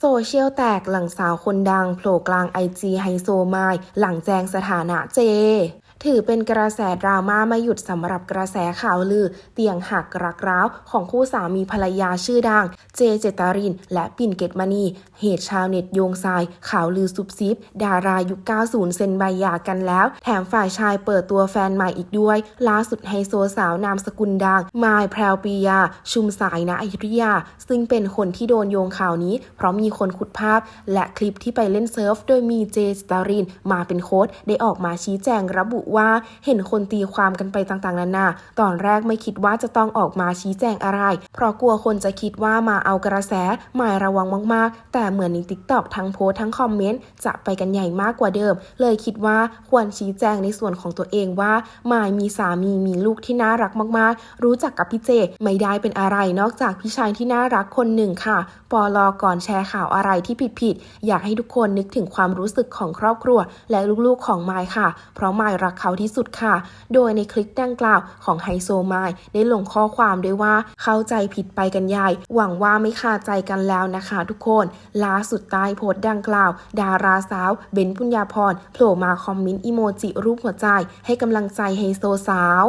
โซเชียลแตกหลังสาวคนดังโผล่กลางไอจีไฮโซไมล์หลังแจงสถานะเจ ถือเป็นกระแสดราม่าไม่หยุดสำหรับกระแสข่าวลือ เตียงหักรักร้าวของคู่สามีภรรยาชื่อดัง เจเจตาริน และปิ่นเกตมณี เหตุชาวเน็ตโยงทราย ข่าวลือซุบซิบ ดารายุค 90 เซ็นใบหย่ากันแล้ว แถมฝ่ายชายเปิดตัวแฟนใหม่อีกด้วย ล่าสุดไฮโซสาวนามสกุลดังมายแพรวปียา ชุมสายณอยุธยา ซึ่งเป็นคนที่โดนโยงข่าวนี้ เพราะมีคนขุดภาพ และคลิปที่ไปเล่นเซิร์ฟ โดยมีเจสตาริน มาเป็นโค้ดได้ออกมาชี้แจงระบุว่าเห็นคนตีความกันไปต่างๆนานา ตอนแรกไม่คิดว่าจะต้องออกมาชี้แจงอะไร เพราะกลัวคนจะคิดว่ามาเอากระแสหมายระวังมากๆ แต่เหมือนในติ๊กต็อกทั้งโพสทั้งคอมเมนต์จะไปกันใหญ่มากกว่าเดิม เลยคิดว่าควรชี้แจงในส่วนของตัวเองว่าหมายมีสามีมีลูกที่น่ารักมากๆ รู้จักกับพี่เจ ไม่ได้เป็นอะไรนอกจากพี่ชายที่น่ารักคนหนึ่งค่ะ ปอลอก่อนแชร์ข่าวอะไรที่ผิดๆอยากให้ทุกคนนึกถึงความรู้สึกของครอบครัว และลูกๆของมายค่ะ เพราะมายรักเขาที่สุดค่ะ โดยในคลิปดังกล่าวของไฮโซมายได้ลงข้อความด้วยว่าเข้าใจผิดไปกันใหญ่ หวังว่าไม่คาใจกันแล้วนะคะทุกคน ล่าสุดใต้โพสต์ดังกล่าว ดาราสาวเบนปุญญาพรโผล่มาคอมเมนต์อีโมจิรูปหัวใจ ให้กำลังใจไฮโซสาว